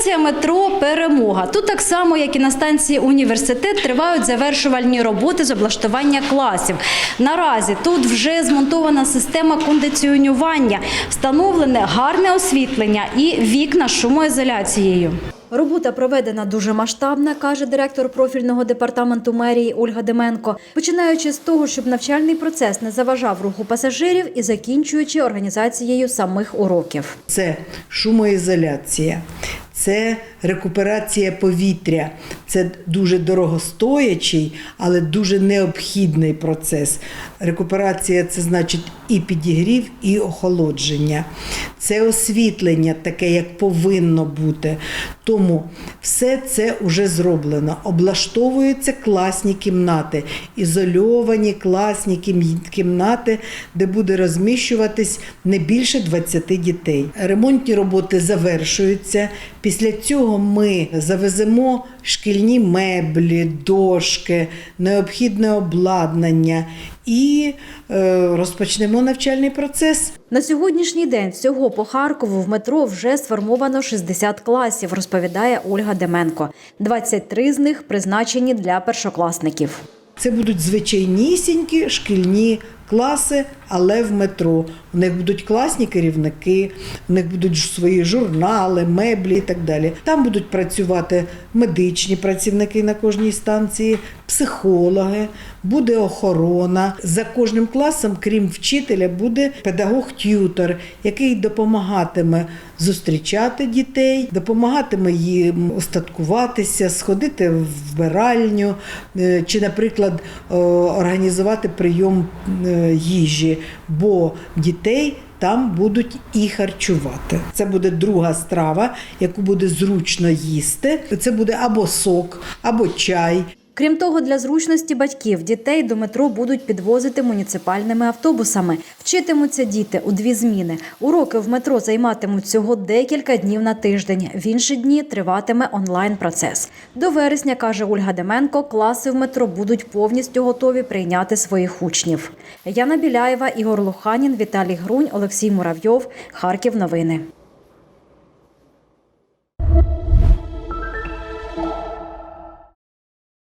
Станція метро Перемога. Тут так само, як і на станції університет, тривають завершувальні роботи з облаштування класів. Наразі тут вже змонтована система кондиціонування, встановлене гарне освітлення і вікна з шумоізоляцією. Робота проведена дуже масштабна, каже директор профільного департаменту мерії Ольга Деменко, починаючи з того, щоб навчальний процес не заважав руху пасажирів і закінчуючи організацією самих уроків. Це шумоізоляція, це рекуперація повітря. Це дуже дорогостоячий, але дуже необхідний процес. Рекуперація це значить і підігрів, і охолодження. Це освітлення, таке, як повинно бути. Тому все це вже зроблено. Облаштовуються класні кімнати, ізольовані класні кімнати, де буде розміщуватись не більше 20 дітей. Ремонтні роботи завершуються. Після цього ми завеземо шкільні меблі, дошки, необхідне обладнання і е, розпочнемо навчальний процес. На сьогоднішній день всього по Харкову в метро вже сформовано 60 класів, розповідає Ольга Деменко. 23 з них призначені для першокласників. Це будуть звичайнісінькі шкільні класи, але в метро. У них будуть класні керівники, у них будуть свої журнали, меблі і так далі. Там будуть працювати медичні працівники на кожній станції, психологи, буде охорона. За кожним класом, крім вчителя, буде педагог-т'ютор, який допомагатиме зустрічати дітей, допомагатиме їм устаткуватися, сходити в вбиральню е, чи, наприклад, е, організувати прийом е, їжі, бо дітей. Там будуть і харчувати. Це буде друга страва, яку буде зручно їсти. Це буде або сок, або чай. Крім того, для зручності батьків дітей до метро будуть підвозити муніципальними автобусами. Вчитимуться діти у дві зміни. Уроки в метро займатимуть всього декілька днів на тиждень. В інші дні триватиме онлайн-процес. До вересня, каже Ольга Деменко, класи в метро будуть повністю готові прийняти своїх учнів. Яна Біляєва, Ігор Луханін, Віталій Грунь, Олексій Муравйов. Харків. Новини.